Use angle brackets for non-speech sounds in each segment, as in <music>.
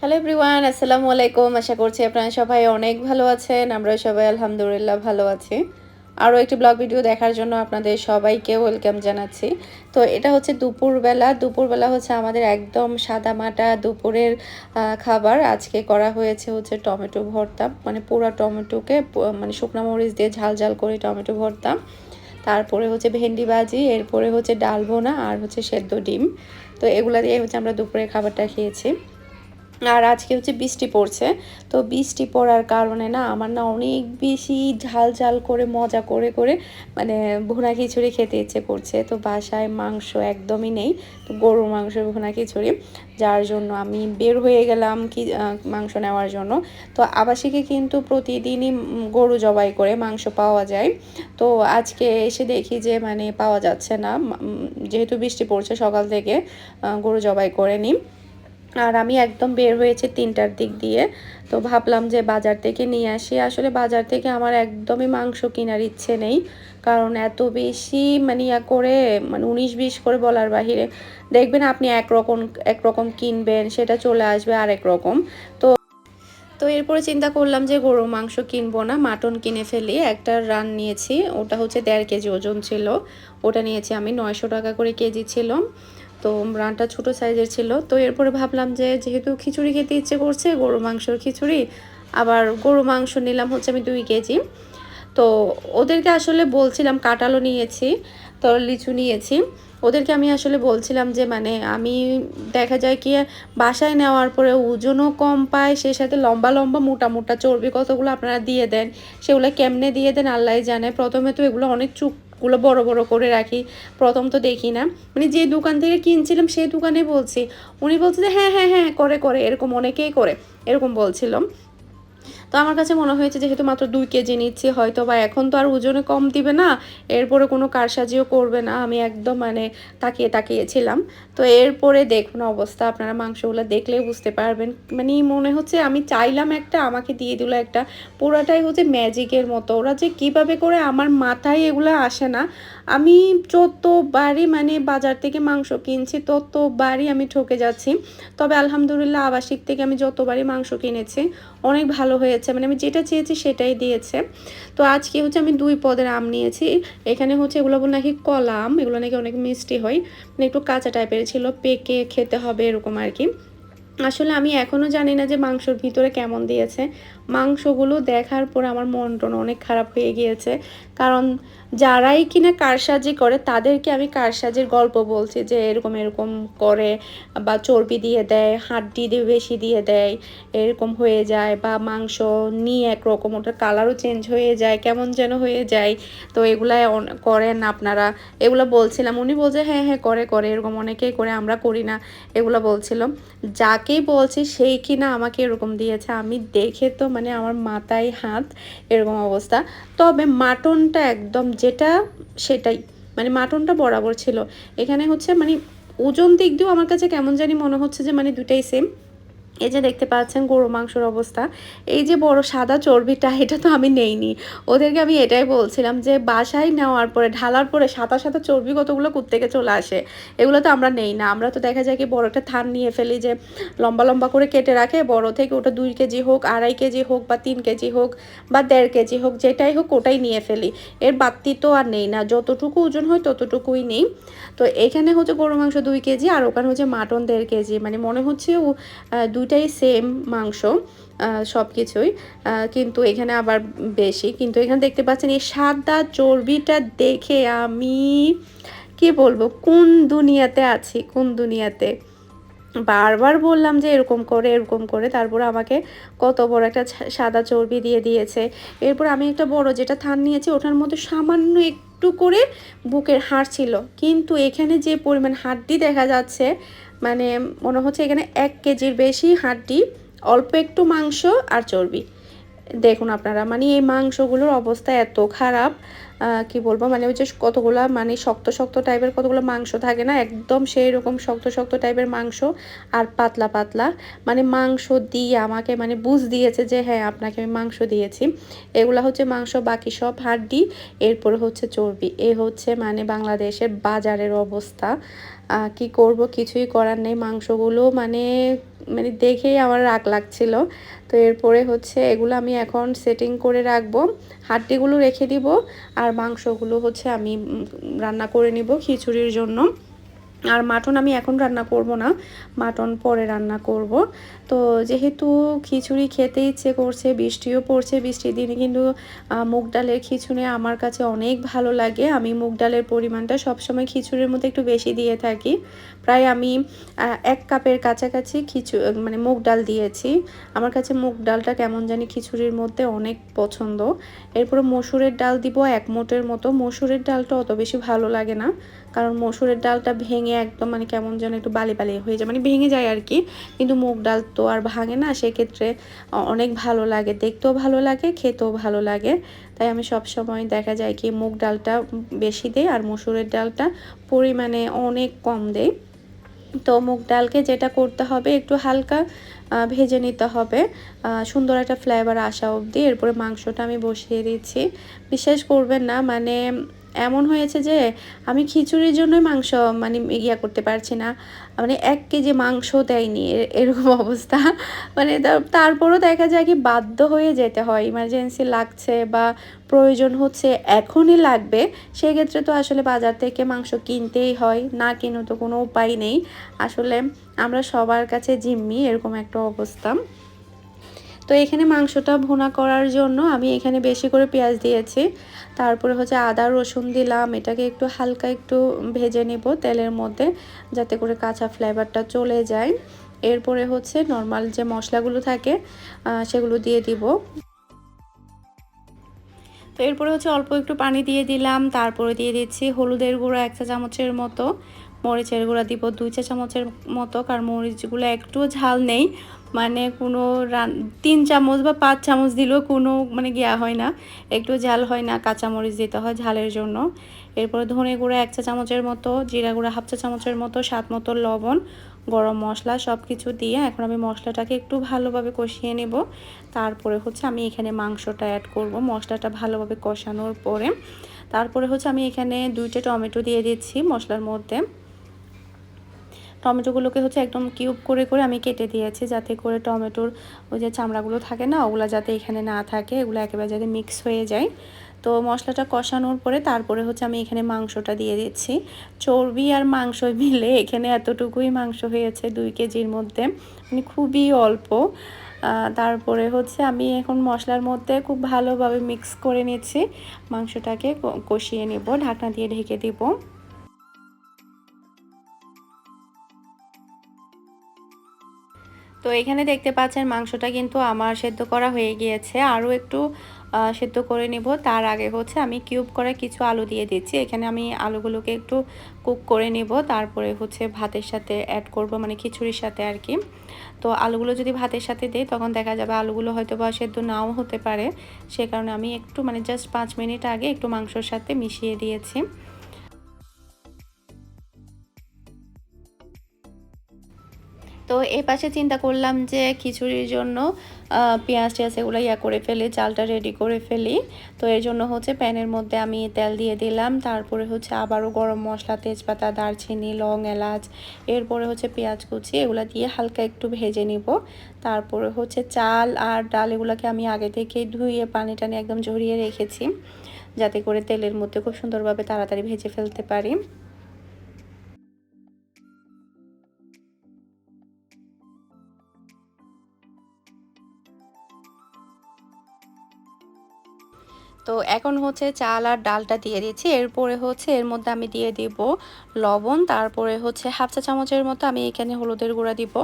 Hello everyone আসসালামু আলাইকুম। আশা করছি আপনারা সবাই অনেক ভালো আছেন। আমরা সবাই আলহামদুলিল্লাহ ভালো আছি। আরও একটি ব্লগ ভিডিও দেখার জন্য আপনাদের সবাইকে ওয়েলকাম জানাচ্ছি। তো এটা হচ্ছে দুপুরবেলা। দুপুরবেলা হচ্ছে আমাদের একদম সাদা মাটা দুপুরের খাবার। আজকে করা হয়েছে হচ্ছে টমেটো ভর্তা। মানে পুরো টমেটোকে মানে শুকনো মরিচ দিয়ে ঝাল ঝাল করে টমেটো ভর্তা। তারপরে হচ্ছে ভেন্ডি ভাজি, এরপরে হচ্ছে ডাল বোনা আর হচ্ছে সেদ্ধ ডিম। তো এগুলা দিয়ে হচ্ছে আমরা দুপুরের খাবারটা খেয়েছি। আর আজকে হচ্ছে বৃষ্টি পড়ছে। তো বৃষ্টি পড়ার কারণে না আমার না অনেক বেশি ঝাল ঝাল করে, মজা করে করে মানে ভুনা খিচুড়ি খেতে ইচ্ছে করছে। তো বাসায় মাংস একদমই নেই, তো গরুর মাংস ভুনা খিচুড়ি, যার জন্য আমি বের হয়ে গেলাম কি মাংস নেওয়ার জন্য। তো আবাসিকে কিন্তু প্রতিদিনই গরু জবাই করে মাংস পাওয়া যায়। তো আজকে এসে দেখি যে মানে পাওয়া যাচ্ছে না যেহেতু বৃষ্টি পড়ছে সকাল থেকে গরু জবাই করে নিই। আর আমি একদম বের হয়েছে তিনটার দিক দিয়ে। তো ভাবলাম যে বাজার থেকে নিয়ে আসি। আসলে বাজার থেকে আমার একদমই মাংস কেনার ইচ্ছে নেই। কারণ এত বেশি মানে ইয়া করে মানে উনিশ বিশ করে বলার বাহিরে। দেখবেন আপনি একরকম একরকম কিনবেন, সেটা চলে আসবে আরেক রকম। তো তো এরপরে চিন্তা করলাম যে গরু মাংস কিনবো না, মাটন কিনে ফেলি। একটা রান নিয়েছি, ওটা হচ্ছে দেড় কেজি ওজন ছিল। ওটা নিয়েছি আমি, নয়শো টাকা করে কেজি ছিল। তো রানটা ছোট সাইজের ছিল। তো এরপরে ভাবলাম যে যেহেতু খিচুড়ি খেতে ইচ্ছে করছে গরু মাংসর খিচুড়ি, আবার গরু মাংস নিলাম হচ্ছে আমি দুই কেজি। তো ওদেরকে আসলে বলছিলাম কাঁঠালও নিয়েছি, তো লিচু নিয়েছি। ওদেরকে আমি আসলে বলছিলাম যে মানে আমি দেখা যায় কি, বাসায় নেওয়ার পরে ওজনও কম পায় সেই সাথে লম্বা লম্বা মোটা মোটা চর্বি কতগুলো আপনারা দিয়ে দেন, সেগুলো কেমনে দিয়ে দেন আল্লাহ জানে। প্রথমে তো এগুলো অনেক চুকগুলো বড় বড় করে রাখি। প্রথম তো দেখি না। মানে যে দোকান থেকে কিনছিলাম সেই দোকানে বলছি। উনি বলছে যে হ্যাঁ হ্যাঁ হ্যাঁ করে করে। এরকম অনেকেই করে, এরকম বলছিলাম। তো আমার কাছে মনে হয়েছে যেহেতু মাত্র দুই কেজি নিচ্ছি হয়তো বা এখন তো আর ওজনে কম দিবে না, এরপরে কোনো কারসাজিও করবে না, আমি একদম মানে তাকিয়ে তাকিয়েছিলাম তো এরপরে দেখুন অবস্থা, আপনারা মাংসগুলো দেখলেই বুঝতে পারবেন। মানে মনে হচ্ছে আমি চাইলাম একটা, আমাকে দিয়ে দিল একটা, পুরাটাই হচ্ছে ম্যাজিকের মতো। ওরা যে কীভাবে করে আমার মাথায় এগুলো আসে না আমি যতবারই মানে বাজার থেকে মাংস কিনছি, ততবারই আমি ঠকে যাচ্ছি। তবে আলহামদুলিল্লাহ আবাসিক থেকে আমি যতবারই মাংস কিনেছি, অনেক ভালো হয়েছে। মানে আমি যেটা চেয়েছি সেটাই দিয়েছে। তো আজকে হচ্ছে আমি দুই পদের আম নিয়েছি। এখানে হচ্ছে এগুলো নাকি কলা আম, এগুলো নাকি অনেক মিষ্টি হয়। মানে একটু কাঁচা টাইপের ছিল, পেকে খেতে হবে এরকম আর কি। আসলে আমি এখনও জানি না যে মাংসর ভিতরে কেমন দিয়েছে। মাংসগুলো দেখার পর আমার মন টন অনেক খারাপ হয়ে গিয়েছে। কারণ যারাই কিনা কারসাজি করে, তাদেরকে আমি কারসাজির গল্প বলছি যে এরকম এরকম করে বা চর্বি দিয়ে দেয়, হাড্ডি দিয়ে বেশি দিয়ে দেয়, এরকম হয়ে যায় বা মাংস নিয়ে একরকম ওটার কালারও চেঞ্জ হয়ে যায়, কেমন যেন হয়ে যায়। তো এগুলাই করেন আপনারা। এগুলো বলছিলাম, উনি বলছে হ্যাঁ হ্যাঁ করে করে, এরকম অনেকেই করে, আমরা করি না। এগুলো বলছিলাম যাকেই বলছি, সেই কিনা আমাকে এরকম দিয়েছে। আমি দেখে তো মানে আমার মাথায় হাত, এরকম অবস্থা। তবে মাটনটা একদম যেটা সেটাই। মানে মাটনটা বরাবর ছিল। এখানে হচ্ছে মানে ওজন দিক দিয়েও আমার কাছে কেমন জানি মনে হচ্ছে যে মানে দুটাই সেম এই যে দেখতে পাচ্ছেন গরু মাংসর অবস্থা। এই যে বড় সাদা চর্বিটা এটা তো আমি নেইনি। ওদেরকে আমি এটাই বলছিলাম যে বাসায় নেওয়ার পরে ঢালার পরে সাদা সাদা চর্বি কতগুলো থেকে চলে আসে এগুলো তো আমরা নেই না। আমরা তো দেখা যায় কি বড় একটা থান নিয়ে ফেলি যে লম্বা লম্বা করে কেটে রাখে বড় থেকে ওটা দুই কেজি হোক আড়াই কেজি হোক বা তিন কেজি হোক বা দেড় কেজি হোক যেটাই হোক ওটাই নিয়ে ফেলি। এর বাড়তি তো আর নেই না যতটুকু ওজন হয় ততটুকুই নেই। তো এখানে হচ্ছে গরু মাংস দুই কেজি আর ওখানে হচ্ছে মাটন দেড় কেজি। মানে মনে হচ্ছে আহ, দুইটাই সেম মাংস সব কিছুই কিন্তু এখানে আবার বেশি। কিন্তু এখানে দেখতে পাচ্ছেন এই সাদা চর্বিটা দেখে আমি কি বলব, কোন দুনিয়াতে আছি, কোন দুনিয়াতে? বারবার বললাম যে এরকম করে এরকম করে। তারপরে আমাকে কত বড় একটা সাদা চর্বি দিয়ে দিয়েছে। এরপর আমি একটা বড় যেটা থান নিয়েছি, ওটার মধ্যে সামান্য একটু করে বুকের হাড় ছিল। কিন্তু এখানে যে পরিমাণ হাড্ডি দেখা যাচ্ছে মানে মনে হচ্ছে এখানে এক কেজির বেশি হাড্ডি অল্প একটু মাংস আর চর্বি। দেখুন আপনারা মানে এই মাংসগুলোর অবস্থা এত খারাপ কি বলব মানে ওই যে কতগুলো মানে শক্ত শক্ত টাইপের কতগুলো মাংস থাকে না, একদম সেই রকম শক্ত শক্ত টাইপের মাংস আর পাতলা পাতলা মানে মাংস দিয়ে আমাকে মানে বুঝ দিয়েছে যে হ্যাঁ আপনাকে আমি মাংস দিয়েছি। এগুলা হচ্ছে মাংস, বাকি সব হাড্ডি, এরপরে হচ্ছে চর্বি, এ হচ্ছে মানে বাংলাদেশের বাজারের অবস্থা। কি করব, কিছুই করার নেই, মাংসগুলো মানে মানে দেখেই আমার রাগ লাগছিল। তো এরপরে হচ্ছে এগুলো আমি এখন সেটিং করে রাখব। হাড্ডিগুলো রেখে দিব। আর মাংসগুলো হচ্ছে আমি রান্না করে নিব খিচুড়ির জন্য। আর মাটন আমি এখন রান্না করব না, মাটন পরে রান্না করব। তো যেহেতু খিচুড়ি খেতে ইচ্ছে করছে, বৃষ্টিও পড়ছে, বৃষ্টির দিনে কিন্তু মুগ ডালের খিচুড়ি আমার কাছে অনেক ভালো লাগে। আমি মুগ ডালের পরিমাণটা সবসময় খিচুড়ির মধ্যে একটু বেশি দিয়ে থাকি। প্রায় আমি এক কাপের কাছাকাছি খিচু মানে মুগ ডাল দিয়েছি। আমার কাছে মুগ ডালটা কেমন জানি খিচুড়ির মধ্যে অনেক পছন্দ। এরপরে মসুরের ডাল দিব এক মোটের মতো। মসুরের ডালটা অত বেশি ভালো লাগে না। কারণ মসুরের ডালটা ভেঙে একদম মানে কেমন যেন একটু বালি বালি হয়ে যায় মানে ভেঙে যায় আর কি। কিন্তু মুগ ডাল তো আর ভাঙে না, সেক্ষেত্রে অনেক ভালো লাগে, দেখতেও ভালো লাগে, খেতেও ভালো লাগে। তাই আমি সব সময় দেখা যায় কি মুগ ডালটা বেশি দেই আর মসুরের ডালটা পরিমাণে অনেক কম দেয় তো মুগ ডালকে যেটা করতে হবে একটু হালকা ভেজে নিতে হবে। সুন্দর একটা ফ্লেভার আসা অবধি। এরপরে মাংসটা আমি বসিয়ে দিচ্ছি। বিশ্বাস করবেন না মানে এমন হয়েছে যে আমি খিচুড়ির জন্যই মাংস মানে ইয়া করতে পারছি না। মানে এক কেজি মাংস দেয়নি এরকম <laughs> অবস্থা। মানে তারপরও দেখা যায় কি বাধ্য হয়ে যেতে হয় ইমার্জেন্সি লাগছে বা প্রয়োজন হচ্ছে এখনই লাগবে, সেক্ষেত্রে তো আসলে বাজার থেকে মাংস কিনতেই হয়, না কিনো তো কোনো উপায় নেই। আসলে আমরা সবার কাছে জিম্মি, এরকম একটা অবস্থা। তো এখানে মাংসটা ভুনা করার জন্য আমি এখানে বেশি করে পেঁয়াজ দিয়েছি। তারপরে হচ্ছে আদা, রসুন দিলাম। এটাকে একটু হালকা একটু ভেজে নেব তেলের মধ্যে যাতে করে কাঁচা ফ্লেভারটা চলে যায়। এরপরে হচ্ছে নর্মাল যে মশলাগুলো থাকে সেগুলো দিয়ে দিব। তো এরপরে হচ্ছে অল্প একটু পানি দিয়ে দিলাম। তারপরে দিয়ে দিচ্ছি হলুদের গুঁড়ো এক চা চামচের মতো। মরিচের গুঁড়া দিব, দুই চা চামচের মতো, কারণ মরিচগুলো একটু ঝাল নেই। মানে কোনো রান, তিন চামচ বা পাঁচ চামচ দিলেও কোনো মানে গিয়া হয় না, একটু ঝাল হয় না কাঁচামরিচ দিতে হয় ঝালের জন্য। এরপরে ধনে গুঁড়া এক চা চামচের মতো, জিরা গুঁড়া হাফ চা চামচের মতো, স্বাদ মতো লবণ, গরম মশলা সব কিছু দিয়ে এখন আমি মশলাটাকে একটু ভালোভাবে কষিয়ে নেব। তারপরে হচ্ছে আমি এখানে মাংসটা অ্যাড করব, মশলাটা ভালোভাবে কষানোর পরে। তারপরে হচ্ছে আমি এখানে দুইটা টমেটো দিয়ে দিচ্ছি মশলার মধ্যে। টমেটোগুলোকে হচ্ছে একদম কিউব করে করে আমি কেটে দিয়েছি যাতে করে টমেটোর ওই যে চামড়াগুলো থাকে না, ওগুলো যাতে এখানে না থাকে, এগুলো একেবারে যাতে মিক্স হয়ে যায়। তো মশলাটা কষানোর পরে তারপরে হচ্ছে আমি এখানে মাংসটা দিয়ে দিচ্ছি। চর্বি আর মাংস মিলে এখানে এতটুকুই মাংস হয়েছে দুই কেজির মধ্যে মানে খুবই অল্প। তারপরে হচ্ছে আমি এখন মশলার মধ্যে খুব ভালোভাবে মিক্স করে নিচ্ছি। মাংসটাকে কষিয়ে নেব, ঢাকনা দিয়ে ঢেকে দিব। তো এখানে দেখতে পাচ্ছেন মাংসটা কিন্তু আমার সেদ্ধ করা হয়ে গিয়েছে। আরও একটু সেদ্ধ করে নেব। তার আগে হচ্ছে আমি কিউব করে কিছু আলু দিয়ে দিচ্ছি। এখানে আমি আলুগুলোকে একটু কুক করে নেব। তারপরে হচ্ছে ভাতের সাথে অ্যাড করব মানে খিচুড়ির সাথে আর কি। তো আলুগুলো যদি ভাতের সাথে দিই, তখন দেখা যাবে আলুগুলো হয়তো বা সেদ্ধ নাও হতে পারে। সে কারণে আমি একটু মানে জাস্ট পাঁচ মিনিট আগে একটু মাংসর সাথে মিশিয়ে দিয়েছি। তো এ পাশে চিন্তা করলাম যে খিচুড়ির জন্য পেঁয়াজ টিয়াজ এগুলো ইয়া করে ফেলি, চালটা রেডি করে ফেলি। তো এর জন্য হচ্ছে প্যানের মধ্যে আমি তেল দিয়ে দিলাম, তারপরে হচ্ছে আবারও গরম মশলা, তেজপাতা, দারচিনি, লং, এলাচ, এরপরে হচ্ছে পেঁয়াজ কুচি, এগুলো দিয়ে হালকা একটু ভেজে নিব। তারপরে হচ্ছে চাল আর ডাল এগুলোকে আমি আগে থেকেই ধুয়ে পানি টানি একদম ঝরিয়ে রেখেছি, যাতে করে তেলের মধ্যে খুব সুন্দরভাবে তাড়াতাড়ি ভেজে ফেলতে পারি। তো এখন হচ্ছে চাল আর ডালটা দিয়ে দিয়েছি এরপরে হচ্ছে এর মধ্যে আমি দিয়ে দিব লবণ, তারপরে হচ্ছে হাফ চা চামচের মতো আমি এখানে হলুদের গুঁড়া দিব।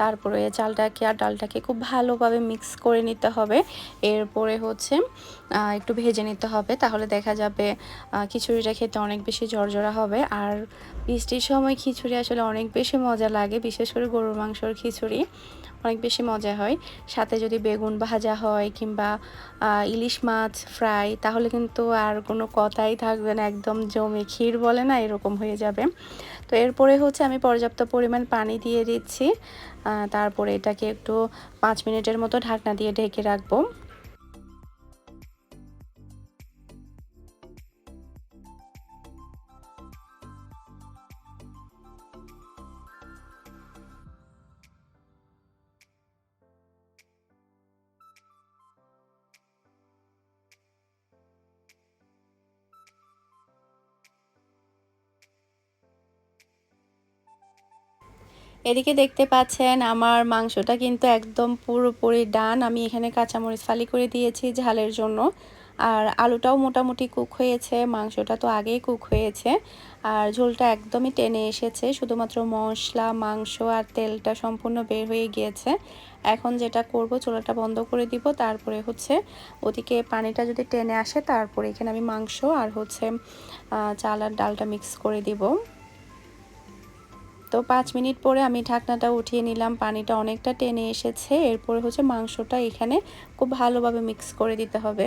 তারপরে চালটাকে আর ডালটাকে খুব ভালোভাবে মিক্স করে নিতে হবে। এরপরে হচ্ছে একটু ভেজে নিতে হবে। তাহলে দেখা যাবে খিচুড়িটা খেতে অনেক বেশি ঝরঝরা হবে। আর বৃষ্টির সময় খিচুড়ি আসলে অনেক বেশি মজা লাগে, বিশেষ করে গরুর মাংসর খিচুড়ি। অনেক বেশি মজা হয়। সাথে যদি বেগুন ভাজা হয় কিংবা ইলিশ মাছ ফ্রাই, তাহলে কিন্তু আর কোনো কথাই থাকবে না। একদম জমে ক্ষীর বলে না, এরকম হয়ে যাবে। তো এরপরে হচ্ছে আমি পর্যাপ্ত পরিমাণ পানি দিয়ে দিচ্ছি। তারপরে এটাকে একটু পাঁচ মিনিটের মতো ঢাকনা দিয়ে ঢেকে রাখব। এদিকে দেখতে পাচ্ছেন আমার মাংসটা কিন্তু একদম পুরোপুরি ডান। আমি এখানে কাঁচামরিচ ফালি করে দিয়েছি ঝালের জন্য। আর আলুটাও মোটামুটি কুক হয়েছে, মাংসটা তো আগেই কুক হয়েছে। আর ঝোলটা একদমই টেনে এসেছে, শুধুমাত্র মশলা, মাংস আর তেলটা সম্পূর্ণ বের হয়ে গিয়েছে। এখন যেটা করব, চুলাটা বন্ধ করে দিব। তারপরে হচ্ছে ওদিকে পানিটা যদি টেনে আসে, তারপরে এখানে আমি মাংস আর হচ্ছে চাল আর ডালটা মিক্স করে দিব। তো পাঁচ মিনিট পরে আমি ঢাকনাটা উঠিয়ে নিলাম, পানিটা অনেকটা টেনে এসেছে। এরপরে হচ্ছে মাংসটা এখানে খুব ভালোভাবে মিক্স করে দিতে হবে।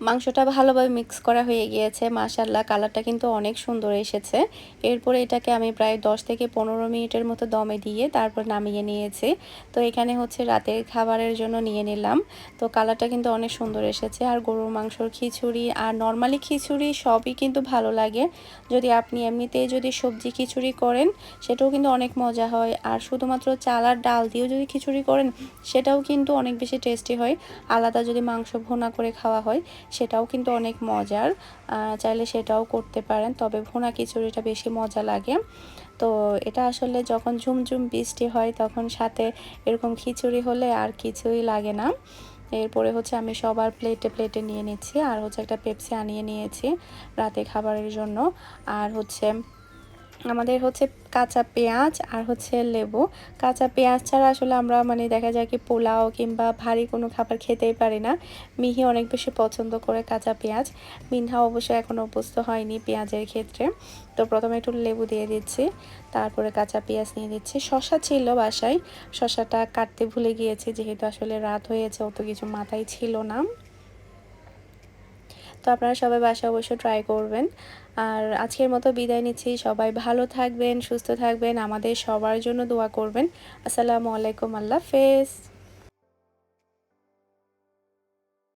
মাংসটা ভালোভাবে মিক্স করা হয়ে গিয়েছে মাশাল্লাহ কালারটা কিন্তু অনেক সুন্দর এসেছে। এরপরে এটাকে আমি প্রায় 10 থেকে পনেরো মিনিটের মতো দমে দিয়ে তারপর নামিয়ে নিয়েছি। তো এখানে হচ্ছে রাতের খাবারের জন্য নিয়ে নিলাম। তো কালারটা কিন্তু অনেক সুন্দর এসেছে। আর গরুর মাংসর খিচুড়ি আর নর্মালি খিচুড়ি সবই কিন্তু ভালো লাগে। যদি আপনি এমনিতেই যদি সবজি খিচুড়ি করেন, সেটাও কিন্তু অনেক মজা হয়। আর শুধুমাত্র চাল আর ডাল দিয়েও যদি খিচুড়ি করেন, সেটাও কিন্তু অনেক বেশি টেস্টি হয়। আলাদা যদি মাংস ভোনা করে খাওয়া হয় সেটাও কিন্তু অনেক মজার। চাইলে সেটাও করতে পারেন, তবে ভুনা খিচুড়িটা বেশি মজা লাগে। তো এটা আসলে যখন ঝুমঝুম বৃষ্টি হয়, তখন সাথে এরকম খিচুড়ি হলে আর কিছুই লাগে না। এরপরে হচ্ছে আমি সবার প্লেটে প্লেটে নিয়ে নিচ্ছি, আর হচ্ছে একটা পেপসি আনিয়ে নিয়েছি রাতে খাবারের জন্য। আর হচ্ছে আমাদের হচ্ছে কাঁচা পেঁয়াজ আর হচ্ছে লেবু। কাঁচা পেঁয়াজ ছাড়া আসলে আমরা মানে দেখা যায় কি পোলাও কিংবা ভারী কোনো খাবার খেতেই পারি না। মিহি অনেক বেশি পছন্দ করে কাঁচা পেঁয়াজ। মিনহা অবশ্য এখনও অভ্যস্ত হয়নি পেঁয়াজের ক্ষেত্রে। তো প্রথমে একটু লেবু দিয়ে দিচ্ছি, তারপরে কাঁচা পেঁয়াজ নিয়ে দিচ্ছি। শশা ছিল বাসায়, শশাটা কাটতে ভুলে গিয়েছি, যেহেতু আসলে রাত হয়েছে, অত কিছু মাথায় ছিল না। তো আপনারা সবাই বাসা অবশ্যই ট্রাই করবেন। আর আজকের মতো বিদায় নিচ্ছি। সবাই ভালো থাকবেন, সুস্থ থাকবেন। আমাদের সবার জন্য দোয়া করবেন। আসসালামু আলাইকুম, আল্লাহ হাফেজ।